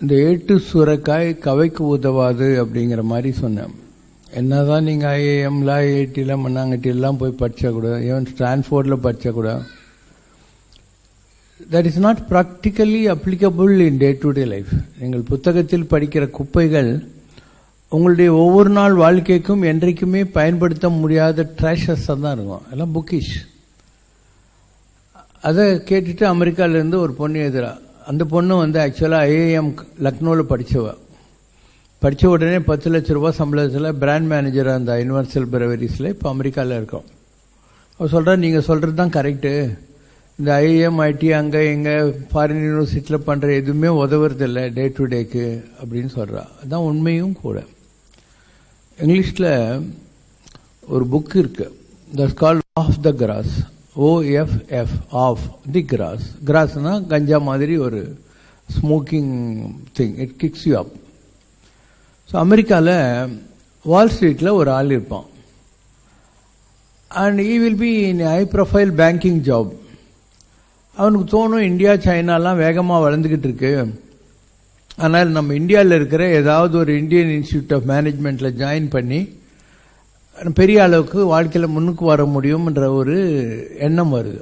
இந்த ஏட்டு சுரக்காய் கவைக்கு உதவாது அப்படிங்கிற மாதிரி சொன்னேன். என்னதான் நீங்கள் ஐஏஎம்ல ஐஐடியில் மண்ணாங்கட்டிலாம் போய் படிச்சா கூட ஈவன் ஸ்டான்ஃபோர்டில் படிச்சா கூட that is not practically applicable in day to day life நீங்கள் புத்தகத்தில் படிக்கிற குப்பைகள் உங்களுடைய ஒவ்வொரு நாள் வாழ்க்கைக்கும் என்றைக்குமே பயன்படுத்த முடியாத ட்ராஷஸாக தான் இருக்கும். எல்லாம் புக்கிஷ் அதை கேட்டுட்டு அமெரிக்காவிலேருந்து ஒரு பொண்ணு எதிராக அந்த பொண்ணு வந்து ஆக்சுவலாக ஐஏஎம் லக்னோவில் படித்தவ படித்த உடனே பத்து லட்ச ரூபா சம்பளத்தில் பிராண்ட் மேனேஜராக அந்த யூனிவர்சல் பிரவரிஸில் இப்போ அமெரிக்காவில் இருக்கோம். அவள் சொல்கிறா நீங்கள் சொல்கிறது தான் கரெக்டு இந்த ஐஏஎம் ஐடி அங்கே இங்கே ஃபாரின் யூனிவர்சிட்டியில் பண்ணுற எதுவுமே உதவுறதில்ல டே டு டேக்கு அப்படின்னு சொல்கிறா அதுதான் உண்மையும் கூட. இங்கிலீஷில் ஒரு புக் இருக்குது that's call of the grass O F F of the grass கிராஸ்னால் கஞ்சா மாதிரி ஒரு smoking thing it kicks you up so அமெரிக்காவில் வால் ஸ்ட்ரீட்டில் ஒரு ஆள் இருப்பான். And he will be in high profile banking job அவனுக்கு தோணும் இந்தியா சைனாலாம் வேகமாக வளர்ந்துக்கிட்டு இருக்கு. ஆனால் நம்ம இந்தியாவில் இருக்கிற ஏதாவது ஒரு இந்தியன் இன்ஸ்டியூட் ஆஃப் மேனேஜ்மெண்ட்டில் ஜாயின் பண்ணி பெரிய அளவுக்கு வாழ்க்கையில் முன்னுக்கு வர முடியும்ன்ற ஒரு எண்ணம் வருது.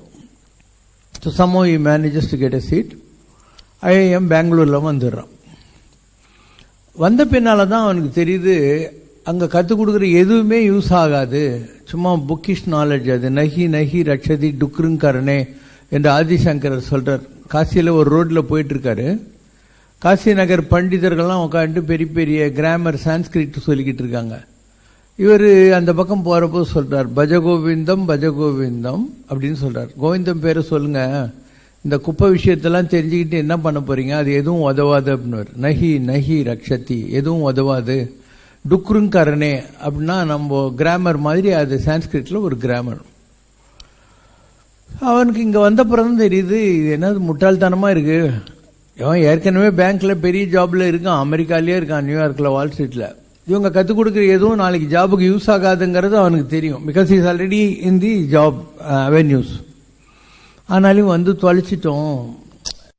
So somehow he manages to get a seat IIM பெங்களூரில் வந்துடுறான் வந்த பின்னால் தான் அவனுக்கு தெரியுது அங்கே கற்றுக் கொடுக்குற எதுவுமே யூஸ் ஆகாது. சும்மா புக்கிஷ் நாலேஜ் அது. நகி நகி ரக்ஷதி டுக்ருங்கரணே என்று ஆதிசங்கரர் சொல்கிறார் காசியில் ஒரு ரோட்டில் போயிட்டுருக்காரு. காசி நகர் பண்டிதர்கள்லாம் உட்காந்துட்டு பெரிய பெரிய கிராமர் சான்ஸ்கிரிட் சொல்லிக்கிட்டு இருக்காங்க. இவர் அந்த பக்கம் போகிறப்போ சொல்கிறார் பஜகோவிந்தம் பஜகோவிந்தம் அப்படின்னு சொல்கிறார் கோவிந்தம் பேரை சொல்லுங்க. இந்த குப்பை விஷயத்தெல்லாம் தெரிஞ்சுக்கிட்டு என்ன பண்ண போறீங்க? அது எதுவும் உதவாது அப்படின்னு நகி நகி ரக்ஷதி எதுவும் உதவாது. டுக்ருங்கரணே அப்படின்னா நம்ம கிராமர் மாதிரி அது சான்ஸ்கிரிட்ல ஒரு கிராமர் அவனுக்கு இங்கே வந்த பிறகு தெரியுது இது என்னது முட்டாள்தனமாக இருக்குது அவன் ஏற்கனவே பேங்க்கில் பெரிய ஜாப்ல இருக்கான் அமெரிக்காலேயே இருக்கான் நியூயார்க்கில் வால் ஸ்ட்ரீட்டில் இவங்க கற்றுக் கொடுக்குற எதுவும் நாளைக்கு ஜாபுக்கு யூஸ் ஆகாதுங்கிறது அவனுக்கு தெரியும். Because is already in the job avenues ஆனாலும் வந்து தொலைச்சிட்டோம்.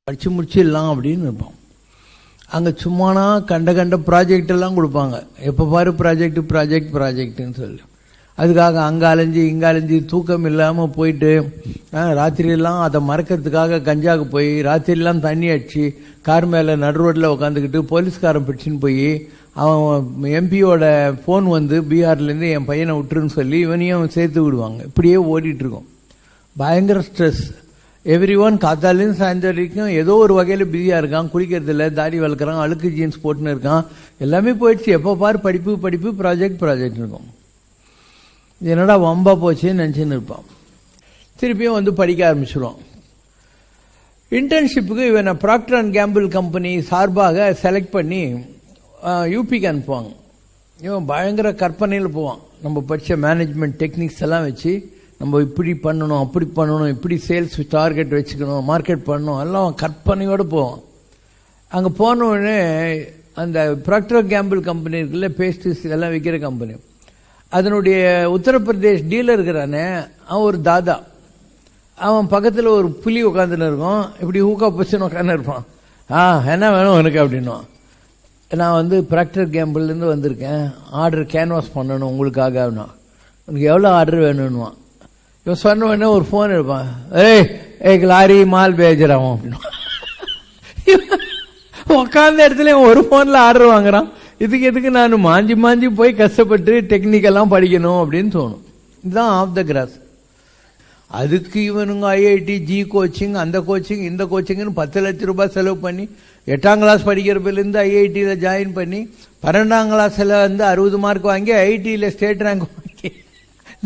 படித்து முடிச்சிடலாம் அப்படின்னு இருப்போம். அங்கே சும்மானா கண்ட கண்ட ப்ராஜெக்ட் எல்லாம் கொடுப்பாங்க. எப்போ பாரு ப்ராஜெக்ட் ப்ராஜெக்ட் ப்ராஜெக்ட்னு சொல்லி. அதுக்காக அங்கே அலைஞ்சி இங்கே அலைஞ்சி தூக்கம் இல்லாமல் போயிட்டு ராத்திரியெல்லாம் அதை மறக்கிறதுக்காக கஞ்சாவுக்கு போய் ராத்திரியெல்லாம் தண்ணி அடிச்சு கார் மேலே நடு ரோட்டில் உட்காந்துக்கிட்டு போலீஸ்காரன் பிடிச்சின்னு போய் அவன் எம்பியோட ஃபோன் வந்து பீகார்லேருந்து என் பையனை விட்டுருன்னு சொல்லி இவனையும் சேர்த்து விடுவாங்க. இப்படியே ஓடிட்டுருக்கோம். பயங்கர ஸ்ட்ரெஸ் எவ்ரி ஒன் காத்தாலேருந்து சாயந்தரம் வரைக்கும் ஏதோ ஒரு வகையில் பிஸியாக இருக்கான். குளிக்கிறது இல்லை தாடி வளர்க்குறான் அழுக்கு ஜீன்ஸ் போட்டுன்னு இருக்கான். எல்லாமே போயிடுச்சு. எப்போ பாரு படிப்பு படிப்பு ப்ராஜெக்ட் ப்ராஜெக்ட் இருக்கும். என்னடா வம்பா போச்சுன்னு நினச்சின்னு இருப்பான். திருப்பியும் வந்து படிக்க ஆரம்பிச்சிடுவான் இன்டர்ன்ஷிப்புக்கு இவனை ப்ராக்டர் அண்ட் கேம்பிள் கம்பெனி சார்பாக செலக்ட் பண்ணி யூபிக்கு அனுப்புவாங்க இவன் பயங்கர கற்பனையில் போவான் நம்ம படித்த மேனேஜ்மெண்ட் டெக்னிக்ஸ் எல்லாம் வச்சு நம்ம இப்படி பண்ணணும் அப்படி பண்ணணும் இப்படி சேல்ஸ் டார்கெட் வச்சுக்கணும் மார்க்கெட் பண்ணணும் எல்லாம் கற்பனையோடு போவான் அங்கே போன உடனே அந்த ப்ராக்டர் கேம்பிள் கம்பெனி இருக்குல்ல பேஸ்ட்ரிஸ் இதெல்லாம் விற்கிற கம்பெனி அதனுடைய உத்தரப்பிரதேஷ் டீலர் இருக்கிறானே அவன் ஒரு தாதா. அவன் பக்கத்தில் ஒரு புலி உட்காந்துன்னு இருக்கும். இப்படி ஊக்கா பொசிஷன் உட்காந்து இருப்பான். ஆ என்ன வேணும் உனக்கு அப்படின்னுவான். நான் வந்து ப்ராக்டர் கேம்பிள்லேருந்து வந்திருக்கேன். ஆர்டர் கேன்வாஸ் பண்ணணும் உங்களுக்காக உனக்கு எவ்வளோ ஆர்டர் வேணும்னுவான். இவன் சொன்ன உடனே ஒரு ஃபோன் எடுப்பான். ஏய் ஏக் லாரி மால் பேஜராவும் அப்படின்னு உட்காந்த இடத்துல ஒரு ஃபோனில் ஆர்டர் வாங்குறான். இதுக்கு எதுக்கு நான் மாஞ்சி மாஞ்சி போய் கஷ்டப்பட்டு டெக்னிக்கெல்லாம் படிக்கணும் அப்படின்னு தோணும். இதுதான் ஆஃப் த கிராஸ் அதுக்கு இவனுங்க ஐஐடி ஜி கோச்சிங் அந்த கோச்சிங் இந்த கோச்சிங்னு பத்து லட்ச ரூபாய் செலவு பண்ணி எட்டாம் கிளாஸ் படிக்கிறப்பிலேருந்து ஐஐடியில் ஜாயின் பண்ணி பன்னெண்டாம் கிளாஸில் வந்து அறுபது மார்க் வாங்கி ஐடியில் ஸ்டேட் ரேங்க் வாங்கி.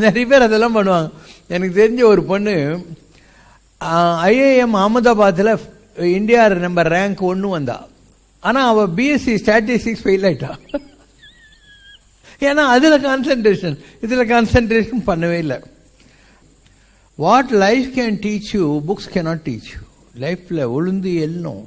நிறைய பேர் அதெல்லாம் பண்ணுவாங்க. எனக்கு தெரிஞ்ச ஒரு பொண்ணு ஐஏஎம் அகமதாபாத்தில் இந்தியா நம்பர் ரேங்க் ஒன்று வந்தா. ஆனால் அவள் பிஎஸ்சி ஸ்டாட்டிஸ்டிக்ஸ் ஃபெயில் ஆயிட்டா. ஏன்னா அதில் கான்சன்ட்ரேஷன் இதில் கான்சன்ட்ரேஷன் பண்ணவே இல்லை. What life can teach you books cannot teach you லைஃப்பில் உளுந்து எல்லும்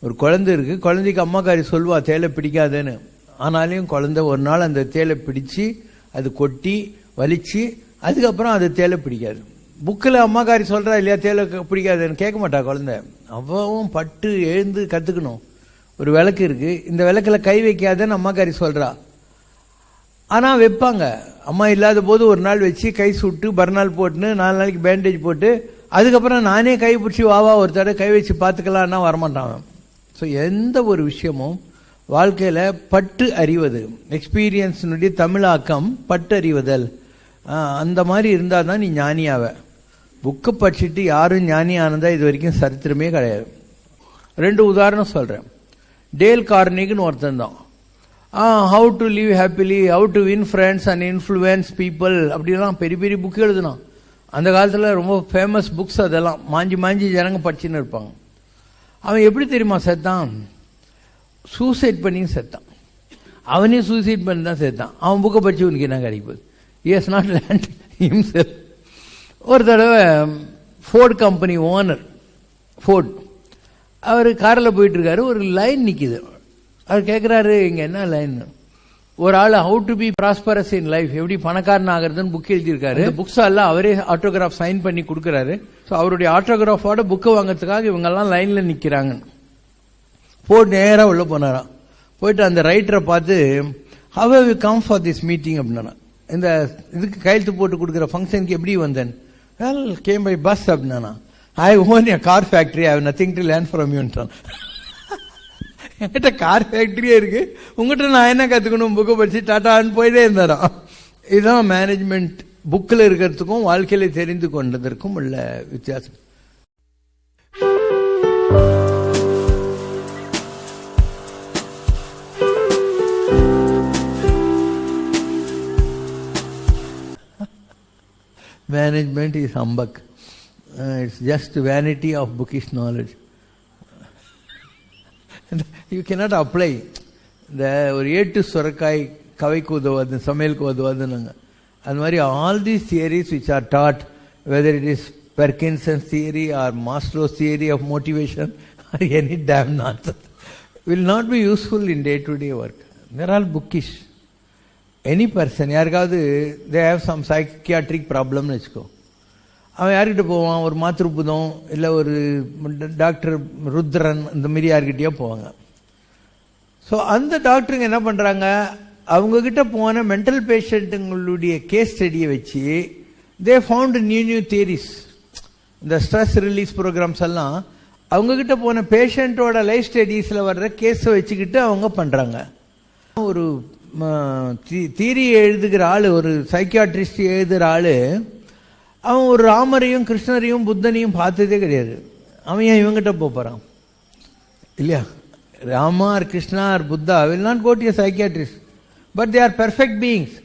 ஒரு குழந்தை இருக்கு குழந்தைக்கு அம்மாக்காரி சொல்லுவா தேலை பிடிக்காதுன்னு. ஆனாலையும் குழந்தை ஒரு நாள் அந்த தேலை பிடிச்சி அது கொட்டி வலிச்சு அதுக்கப்புறம் அது தேலை பிடிக்காது. புக்கில் அம்மாக்காரி சொல்கிறா இல்லையா தேலை பிடிக்காதுன்னு. கேட்க மாட்டா குழந்தை. அவவும் பட்டு எழுந்து கற்றுக்கணும் ஒரு விளக்கு இருக்கு. இந்த விளக்கில் கை வைக்காதன்னு அம்மாக்காரி சொல்கிறா ஆனால் வைப்பாங்க. அம்மா இல்லாத போது ஒரு நாள் வச்சு கை சுட்டு மறுநாள் போட்டுன்னு நாலு நாளைக்கு பேண்டேஜ் போட்டு அதுக்கப்புறம் நானே கை பிடிச்சி வாவா ஒரு தடவை கை வச்சு பார்த்துக்கலான்னா வரமாட்டான் ஸோ எந்த ஒரு விஷயமும் வாழ்க்கையில் பட்டு அறிவது எக்ஸ்பீரியன்ஸினுடைய தமிழாக்கம் பட்டு அறிவதல் அந்த மாதிரி இருந்தால் தான் நீ ஞானியாவ. புக்கை படிச்சுட்டு யாரும் ஞானி ஆனதா இது வரைக்கும் சரித்திரமே கிடையாது. ரெண்டு உதாரணம் சொல்கிறேன் டேல் கார்னிக்குன்னு ஒருத்தன் தான். How to live happily how to win friends and influence people அப்படிலாம் பெரிய பெரிய புக் எழுதினான். அந்த காலத்தில் ரொம்ப ஃபேமஸ் புக்ஸ் அதெல்லாம். மாஞ்சி மாஞ்சி ஜனங்க படிச்சுன்னு இருப்பாங்க. அவன் எப்படி தெரியுமா செத்தான்? சூசைட் பண்ணியும் செத்தான். அவனே சூசைட் பண்ணி தான் செத்தான். அவன் புக்கை படிச்சு உனக்கு என்ன கிடைக்குது? எஸ் நாட் லேண்ட் ஹிம்செல் ஒரு தடவை ஃபோர்ட் கம்பெனி ஓனர் ஃபோர்ட் அவர் காரில் போயிட்டுருக்காரு ஒரு லைன் நிற்கிது அவர் கேட்குறாரு இங்கே என்ன லைன் ஒரு ஆள் how to be prosperous in life எப்படி பணக்காரன் ஆகிறதுன்னு புக் எழுதியிருக்காரு. புக்ஸ் எல்லாம் அவரே ஆட்டோகிராஃப் சைன் பண்ணி கொடுக்குறாரு. ஸோ அவருடைய ஆட்டோகிராஃபோட புக்கை வாங்குறதுக்காக இவங்கெல்லாம் லைனில் நிற்கிறாங்க போட்டு நேராக உள்ள போனாராம். போயிட்டு அந்த ரைட்டரை பார்த்து how you come for this meeting அப்படின்னா இந்த இதுக்கு கையெழுத்து போட்டு கொடுக்குற ஃபங்க்ஷனுக்கு எப்படி வந்தேன்? வெல் கேம் பை பஸ் அப்படின்னா I own a car factory I nothing to learn from யூன்றான் என்கிட்ட கார் ஃபேக்ட்ரியே இருக்கு உங்ககிட்ட நான் என்ன கற்றுக்கணும் புக்கை படித்து டாட்டான்னு போயிட்டே இருந்தாரோ இதுதான் மேனேஜ்மெண்ட் புக்கில் இருக்கிறதுக்கும் வாழ்க்கையில தெரிந்து கொண்டதற்கும் உள்ள வித்தியாசம் Management is humbug. Uh, it's just vanity of bookish knowledge. You cannot apply இந்த ஒரு ஏட்டு சுரக்காய் கவைக்கு உதவாது சமையலுக்கு உதவாதுன்னாங்க. அது மாதிரி all these theories which are taught whether it is Parkinson's theory or Maslow's theory of motivation or any damn not will not be useful in day to day work they're all bookish any person யாருக்காவது they have some psychiatric ப்ராப்ளம்னு வச்சுக்கோ. அவன் யார்கிட்ட போவான்? ஒரு மாத்திருப்புதம் இல்லை ஒரு doctor Rudran இந்த மாரி யார்கிட்டயோ போவாங்க. ஸோ அந்த டாக்டருங்க என்ன பண்ணுறாங்க அவங்கக்கிட்ட போன மென்டல் பேஷண்ட்டுங்களுடைய கேஸ் ஸ்டடியை வச்சு they found new new theories இந்த ஸ்ட்ரெஸ் ரிலீஸ் ப்ரோக்ராம்ஸ் எல்லாம் அவங்கக்கிட்ட போன பேஷண்ட்டோட லைஃப் ஸ்டடீஸில் வர்ற கேஸை வச்சுக்கிட்டு அவங்க பண்ணுறாங்க ஒரு தீரி எழுதுகிற ஆள் ஒரு சைக்கியாட்ரிஸ்ட் எழுதுகிற ஆள் அவன் ஒரு ராமரையும் கிருஷ்ணரையும் புத்தனையும் பார்த்ததே கிடையாது. அவன் ஏன் இவங்கிட்ட போக போகிறான் இல்லையா? Ramar Krishnar Buddha will not go to psychiatrist but they are perfect beings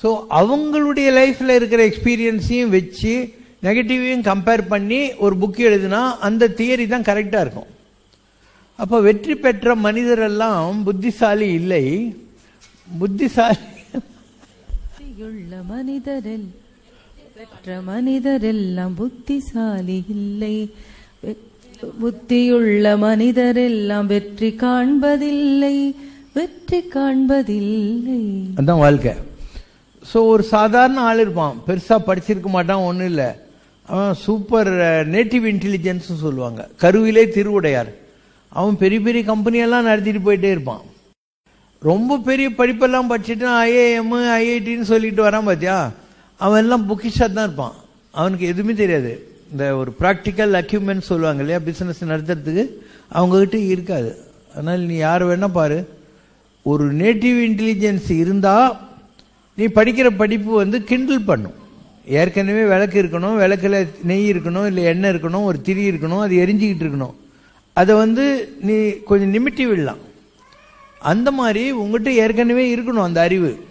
so அவங்களுடைய லைஃப்பில் இருக்கிற எக்ஸ்பீரியன்ஸையும் வச்சு நெகட்டிவையும் கம்பேர் பண்ணி ஒரு புக் எழுதுனா அந்த தியரி தான் கரெக்டாக இருக்கும் அப்போ வெற்றி பெற்ற மனிதரெல்லாம் புத்திசாலி இல்லை புத்திசாலி புத்தியுள்ள மனிதரில் பெற்ற மனிதரெல்லாம் புத்திசாலி இல்லை. புத்தியுள்ள மனிதரெல்லாம் வெற்றி காண்பதில்லை வெற்றி காண்பதில்லை. அதான் வாழ்க்கை. ஸோ ஒரு சாதாரண ஆள் இருப்பான். பெருசாக படிச்சிருக்க மாட்டான் ஒன்றும் இல்லை. அவன் சூப்பர் நேட்டிவ் இன்டெலிஜென்ஸ் சொல்லுவாங்க. கருவிலே திருவுடையார். அவன் பெரிய பெரிய கம்பெனியெல்லாம் நடத்திட்டு போயிட்டே இருப்பான். ரொம்ப பெரிய படிப்பெல்லாம் படிச்சுட்டு ஐஏஎம் ஐஐடின்னு சொல்லிட்டு வரான் பார்த்தியா அவன் எல்லாம் புக்கிஷாக தான் இருப்பான். அவனுக்கு எதுவுமே தெரியாது. இந்த ஒரு ப்ராக்டிக்கல் அக்யூப்மெண்ட் சொல்லுவாங்க இல்லையா? பிஸ்னஸ் நடத்துறதுக்கு அவங்கக்கிட்ட இருக்காது. அதனால் நீ யார் வேணால் பாரு. ஒரு நேட்டிவ் இன்டெலிஜென்ஸ் இருந்தால் நீ படிக்கிற படிப்பு வந்து கிண்டில் பண்ணும். ஏற்கனவே விளக்கு இருக்கணும் விளக்கில் நெய் இருக்கணும் இல்லை எண்ணெய் இருக்கணும் ஒரு திரி இருக்கணும் அது எரிஞ்சிக்கிட்டு இருக்கணும். அதை வந்து நீ கொஞ்சம் நிமிட்டி விடலாம் அந்த மாதிரி உங்கள்கிட்ட ஏற்கனவே இருக்கணும் அந்த அறிவு.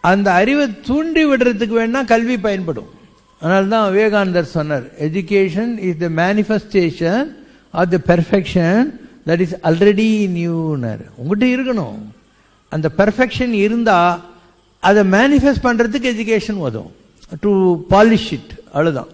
அந்த அறிவை தூண்டி விடுறதுக்கு வேணால் கல்வி பயன்படும். அதனால தான் விவேகானந்தர் சொன்னார் education is the manifestation of the perfection that is already நியூனர் உங்ககிட்ட இருக்கணும். அந்த பெர்ஃபெக்ஷன் இருந்தால் அதை மேனிஃபெஸ்ட் பண்ணுறதுக்கு எஜுகேஷன் உதவும். டு பாலிஷ் இட் அவ்வளோதான்